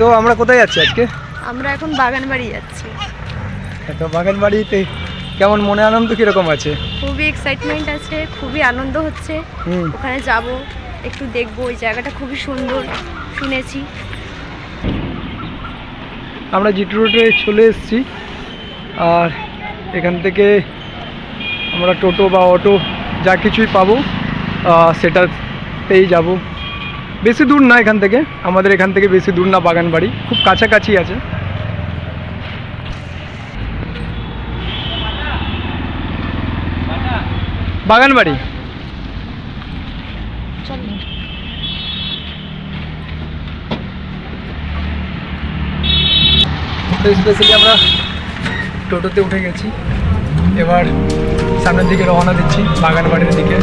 তো আমরা কোথায় যাচ্ছি আজকে? আমরা এখন বাগান বাড়ি যাচ্ছি। তো বাগান বাড়িতে কেমন মনে আনন্দ কীরকম আছে? খুবই এক্সাইটমেন্ট আছে খুবই আনন্দ হচ্ছে। ওখানে যাব একটু দেখব ওই জায়গাটা খুবই সুন্দর শুনেছি। আমরা জিটি রোডে চলে এসেছি আর এখান থেকে আমরা টোটো বা অটো যা কিছুই পাবো সেটাতেই যাব। বেশি দূর না এখান থেকে। আমাদের এখান থেকে বেশি দূর না বাগান বাড়ি খুব কাছাকাছি আছে। বাগান বাড়ি স্পেশালি আমরা টোটোতে উঠে গেছি। এবার সামনের দিকে রওনা দিচ্ছি বাগান বাড়ির দিকে।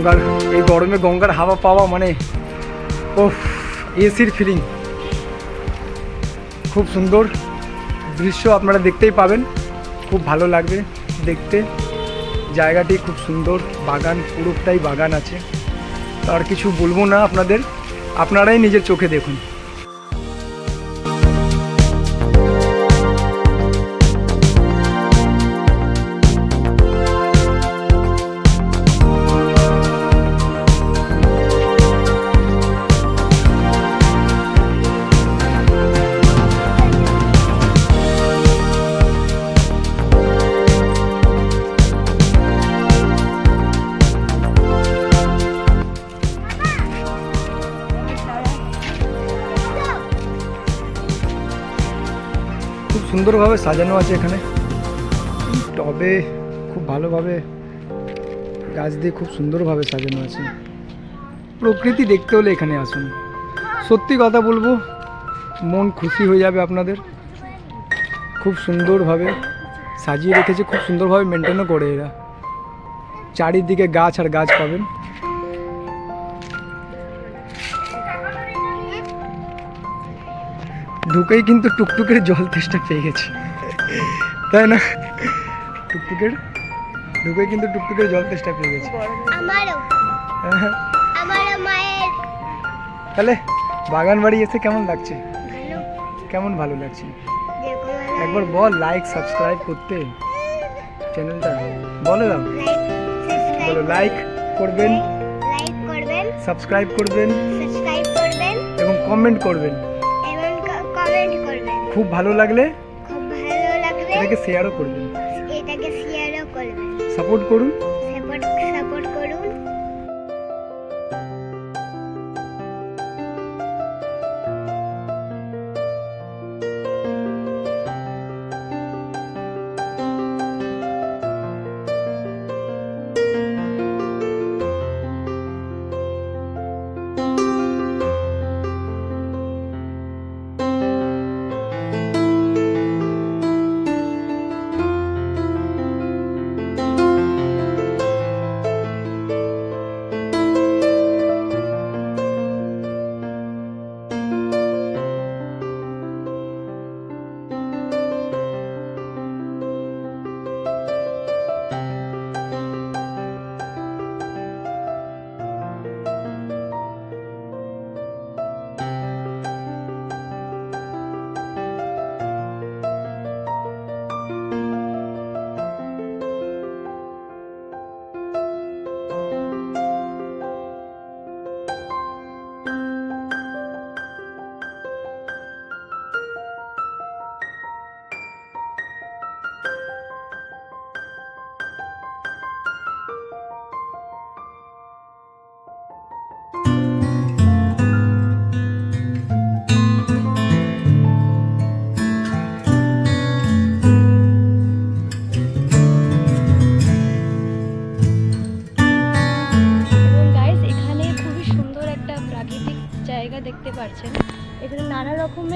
গঙ্গার, এই গরমে গঙ্গার হাওয়া পাওয়া মানে ও এসির ফিলিং খুব সুন্দর দৃশ্য আপনারা দেখতেই পাবেন। খুব ভালো লাগবে দেখতে। জায়গাটি খুব সুন্দর, বাগান, পুরোটাই বাগান আছে। আর কিছু বলব না আপনাদের। আপনারাই নিজের চোখে দেখুন। সুন্দরভাবে সাজানো আছে এখানে। টবে খুব ভালোভাবে গাছ দিয়ে খুব সুন্দরভাবে সাজানো আছে। প্রকৃতি দেখতে হলে এখানে আসুন। সত্যি কথা বলব, মন খুশি হয়ে যাবে আপনাদের। খুব সুন্দরভাবে সাজিয়ে রেখেছে, খুব সুন্দরভাবে মেনটেনও করে এরা। চারিদিকে গাছ আর গাছ পাবেন। ঢুকেই কিন্তু টুকটুকের জল তেষ্টা পেয়ে গেছে। তাই না? টুকটুকের ঢুকে কিন্তু টুকটুকের জল তেষ্টা পেয়ে গেছে। হ্যাঁ, তাহলে বাগান বাড়ি এসে কেমন লাগছে? কেমন ভালো লাগছে? একবার বল লাইক সাবস্ক্রাইব করতে। চ্যানেলটা বলে দাও। বলো লাইক করবেন। সাবস্ক্রাইব করবেন। এবং কমেন্ট করবেন। খুব ভালো লাগলে খুব ভালো লাগবে এটাকে শেয়ারও করবেন এটাকে শেয়ারও করবেন সাপোর্ট করুন।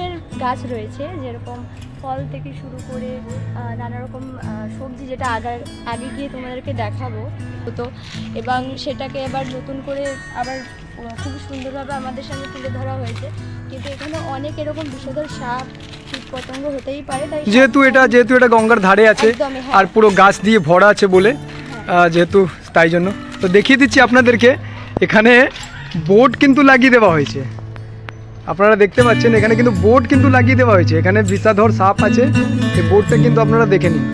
রকমের গাছ রয়েছে যেরকম ফল থেকে শুরু করে নানা রকম সবজি যেটা আগে আগে গিয়ে তোমাদেরকে দেখাবো। তো এবং সেটাকে এবার নতুন করে আবার খুব সুন্দরভাবে আমাদের সামনে তুলে ধরা হয়েছে। কিন্তু এখানে অনেক এরকম বিষধর সাপ কীট পতঙ্গ হতেই পারে তাই যেহেতু এটা যেহেতু এটা গঙ্গার ধারে আছে হ্যাঁ। আর পুরো গাছ দিয়ে ভরা আছে বলে যেহেতু তাই জন্য। তো দেখিয়ে দিচ্ছি আপনাদেরকে এখানে বোর্ড কিন্তু লাগিয়ে দেওয়া হয়েছে। আপনারা দেখতে পাচ্ছেন, এখানে কিন্তু বোর্ড কিন্তু লাগিয়ে দেওয়া হয়েছে। এখানে বিষাধর সাপ আছে, এই বোর্ডটা কিন্তু আপনারা দেখে নিন।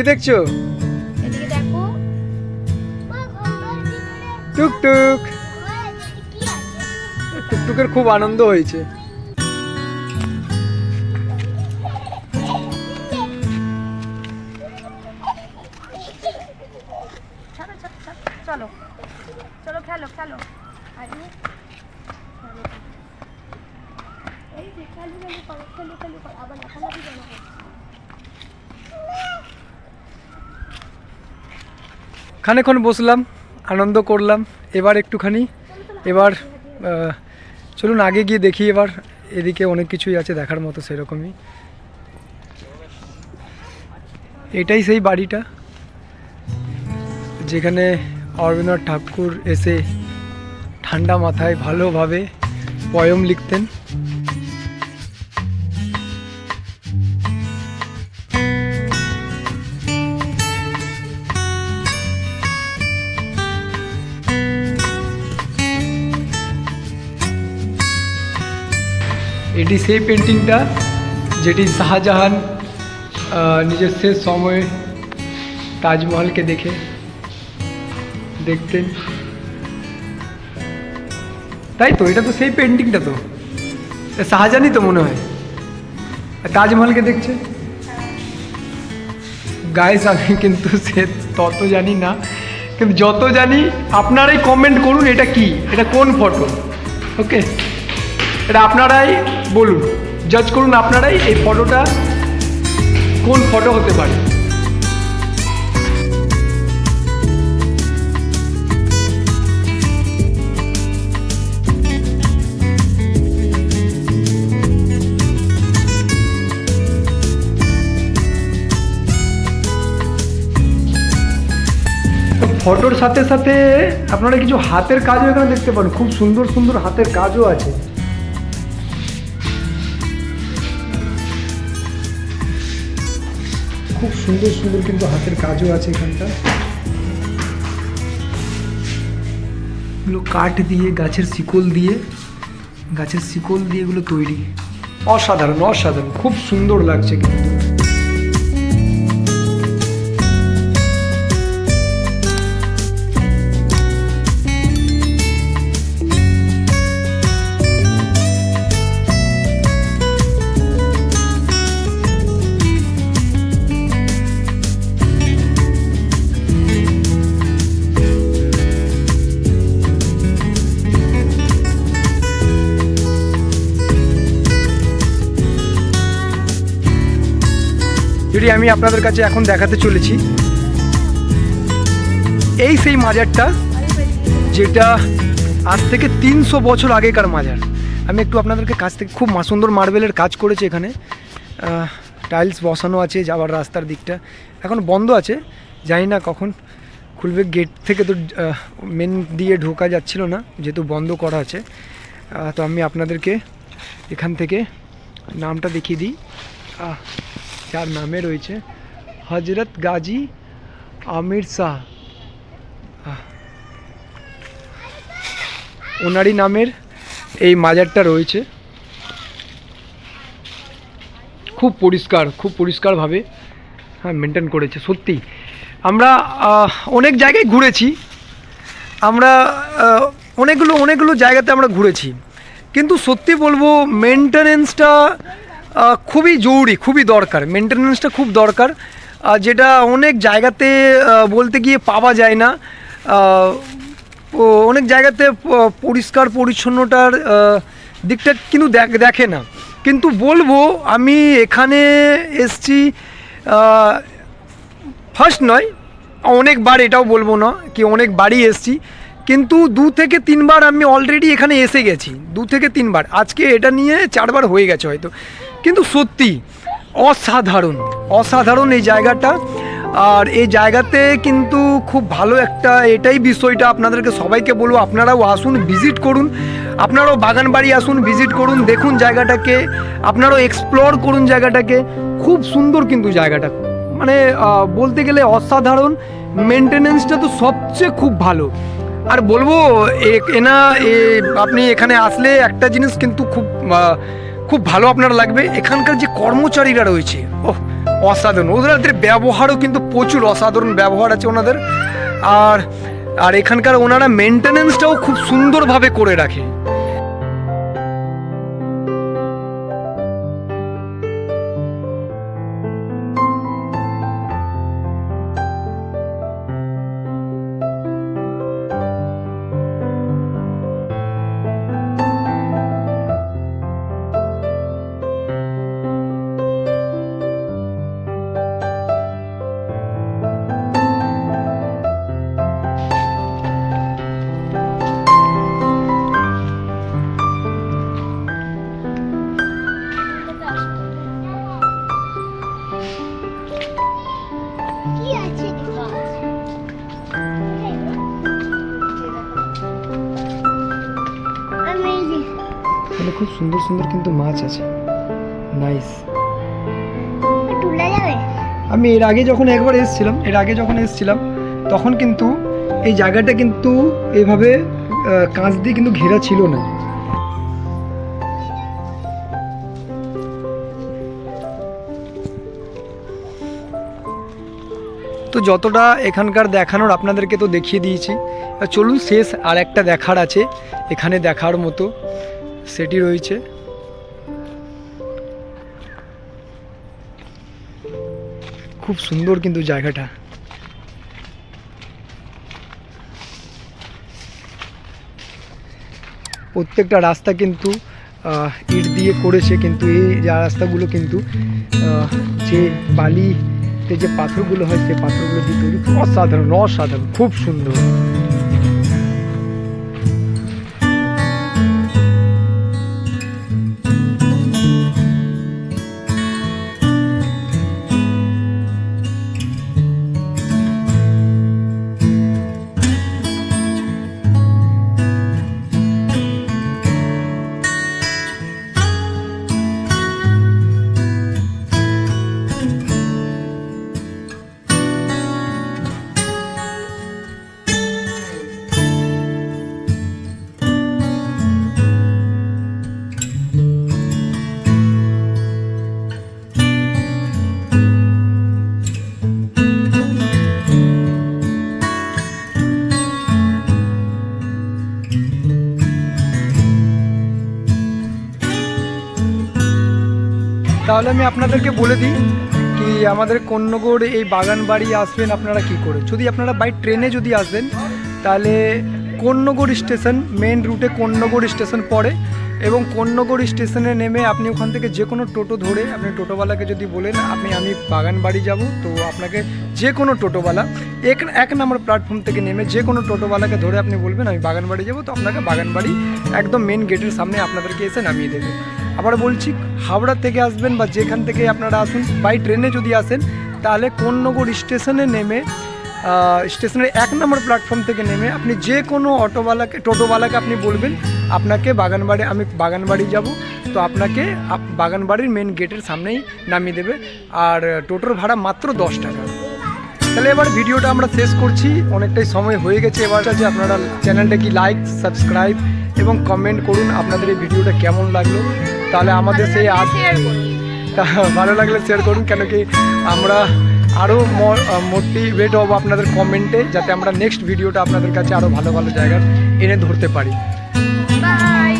কি দেখছ? টুকটুক। টুকটুকের খুব আনন্দ হয়েছে। চলো চলো খেলো খেলো। এই যে খেলো খেলো করো খেলো খেলো করো আবার লাফালাফি করছ? খানিক্ষণ বসলাম, আনন্দ করলাম, এবার একটুখানি, এবার চলুন আগে গিয়ে দেখি এবার, এদিকে অনেক কিছুই আছে দেখার মতো সেরকমই। এটাই সেই বাড়িটা, যেখানে অরবিন্দ্রনাথ ঠাকুর এসে ঠান্ডা মাথায় ভালোভাবে পয়ম লিখতেন। এটি সেই পেন্টিংটা যেটি শাহজাহান নিজের শেষ সময়ে তাজমহলকে দেখে, দেখতেন। তাই তো, এটা তো সেই পেন্টিংটা তো। শাহজাহানই তো মনে হয়। তাজমহলকে দেখছে। গাইস আমি কিন্তু সে তত জানি না, কিন্তু যত জানি আপনারাই কমেন্ট করুন এটা কি, এটা কোন ফটো ওকে এটা আপনারাই বলুন। জাজ করুন আপনারাই এই ফটোটা কোন ফটো হতে পারে। ফটোর সাথে সাথে আপনারা কিছু হাতের কাজও এখানে দেখতে পারেন। খুব সুন্দর সুন্দর হাতের কাজও আছে। সুন্দর সুন্দর কিন্তু হাতের কাজও আছে এখানটা এগুলো কাঠ দিয়ে, গাছের শিকল দিয়ে, গাছের শিকল দিয়ে এগুলো তৈরি। অসাধারণ অসাধারণ, খুব সুন্দর লাগছে কিন্তু। যদি আমি আপনাদের কাছে এখন দেখাতে চলেছি। এই সেই মাজারটা, যেটা আজ থেকে তিনশো বছর আগেকার মাজার। আমি একটু আপনাদেরকে কাছ থেকে খুব সুন্দর মার্বেলের কাজ করেছে এখানে। টাইলস বসানো আছে, যাওয়ার রাস্তার দিকটা। এখন বন্ধ আছে, জানি না কখন খুলবে। গেট থেকে তো মেন দিয়ে ঢোকা যাচ্ছিল না, যেহেতু বন্ধ করা আছে। তো আমি আপনাদেরকে এখান থেকে নামটা দেখিয়ে দিই। যার নামে রয়েছে হজরত গাজী আমির শাহ। ওনারই নামের এই মাজারটা রয়েছে। খুব পরিষ্কার, খুব পরিষ্কারভাবে হ্যাঁ মেনটেন করেছে, সত্যি। আমরা অনেক জায়গায় ঘুরেছি। আমরা অনেকগুলো অনেকগুলো জায়গাতে আমরা ঘুরেছি। কিন্তু সত্যি বলব মেনটেনেন্সটা খুবই জরুরি, খুবই দরকার। মেনটেনেন্সটা খুব দরকার। যেটা অনেক জায়গাতে বলতে গিয়ে পাওয়া যায় না। অনেক জায়গাতে পরিষ্কার পরিচ্ছন্নতার দিকটা কিন্তু দেখ- দেখে না। কিন্তু বলব, আমি এখানে এসছি ফার্স্ট নয়, অনেকবার এটাও বলব না কি অনেকবারই এসছি। কিন্তু দু থেকে তিনবার আমি অলরেডি এখানে এসে গেছি। দু থেকে তিনবার। আজকে এটা নিয়ে চারবার হয়ে গেছে হয়তো। কিন্তু সত্যি, অসাধারণ অসাধারণ এই জায়গাটা। আর এই জায়গাতে কিন্তু খুব ভালো একটা এটাই বিষয়টা আপনাদেরকে সবাইকে বলব, আপনারাও আসুন ভিজিট করুন, আপনারাও বাগান বাড়ি আসুন ভিজিট করুন, দেখুন জায়গাটাকে, আপনারাও এক্সপ্লোর করুন জায়গাটাকে। খুব সুন্দর কিন্তু জায়গাটা। মানে বলতে গেলে অসাধারণ মেনটেনেন্সটা তো সবচেয়ে খুব ভালো। আর বলব, এ- এনা আপনি এখানে আসলে একটা জিনিস কিন্তু খুব খুব ভালো আপনার লাগবে। এখানকার যে কর্মচারীরা রয়েছে ও অসাধারণ। ওদের ব্যবহারও কিন্তু প্রচুর অসাধারণ ব্যবহার আছে ওনাদের। আর আর এখানকার ওনারা মেনটেনেন্সটাও খুব সুন্দরভাবে করে রাখে। খুব সুন্দর সুন্দর কিন্তু মাছ আছে। নাইস আমি এর আগে যখন একবার এসেছিলাম এর আগে যখন এসেছিলাম তখন কিন্তু এই জায়গাটা কিন্তু এভাবে কাঁচ দিয়ে কিন্তু ঘেরা ছিল না। তো যতটা এখানকার দেখানোর আপনাদেরকে তো দেখিয়ে দিয়েছি। চলুন শেষ আর একটা দেখার আছে এখানে দেখার মতো। সেটি রয়েছে। খুব সুন্দর কিন্তু জায়গাটা। প্রত্যেকটা রাস্তা কিন্তু ইট দিয়ে করেছে কিন্তু এই যা রাস্তাগুলো কিন্তু যে বালিতে যে পাথরগুলো হয় সেই পাথরগুলো দিয়ে তৈরি। অসাধারণ অসাধারণ, খুব সুন্দর। তাহলে আমি আপনাদেরকে বলে দিই কি আমাদের কন্যগড় এই বাগান বাড়ি আসবেন আপনারা কি করে? যদি আপনারা বাই ট্রেনে যদি আসেন, তাহলে কন্যগড় স্টেশন মেন রুটে কন্যগড় স্টেশন পড়ে এবং কন্যগড় স্টেশনে নেমে আপনি ওখান থেকে যে কোনো টোটো ধরে, আপনি টোটোওয়ালাকে যদি বলেন, আপনি, আমি বাগান বাড়ি যাব, তো আপনাকে যে কোনো টোটোওয়ালা, এক এক নম্বর প্ল্যাটফর্ম থেকে নেমে যে কোনো টোটোওয়ালাকে ধরে আপনি বলবেন, আমি বাগান বাড়ি যাব, তো আপনাকে বাগান বাড়ি একদম মেন গেটের সামনে আপনাদেরকে এসে নামিয়ে দেবে। আবার বলছি, হাওড়া থেকে আসবেন বা যেখান থেকে আপনারা আসুন বাই ট্রেনে যদি আসেন, তাহলে কোন্নগর স্টেশনে নেমে স্টেশনের এক নম্বর প্ল্যাটফর্ম থেকে নেমে আপনি যে কোনো অটোওয়ালাকে, টোটোওয়ালাকে আপনি বলবেন, আপনাকে বাগানবাড়ি, আমি বাগানবাড়ি যাব। তো আপনাকে আপ- বাগানবাড়ির মেন গেটের সামনেই নামিয়ে দেবে। আর টোটোর ভাড়া মাত্র দশ টাকা। তাহলে এবার ভিডিওটা আমরা শেষ করছি। অনেকটাই সময় হয়ে গেছে এবার। যে আপনারা চ্যানেলটা কি লাইক সাবস্ক্রাইব এবং কমেন্ট করুন, আপনাদের এই ভিডিওটা কেমন লাগল। তাহলে আমাদের সেই ভালো লাগলে শেয়ার করুন কেন কি আমরা আরও মোটিভেট হব আপনাদের কমেন্টে যাতে আমরা নেক্সট ভিডিওটা আপনাদের কাছে আরও ভালো ভালো জায়গার এনে ধরতে পারি। বাই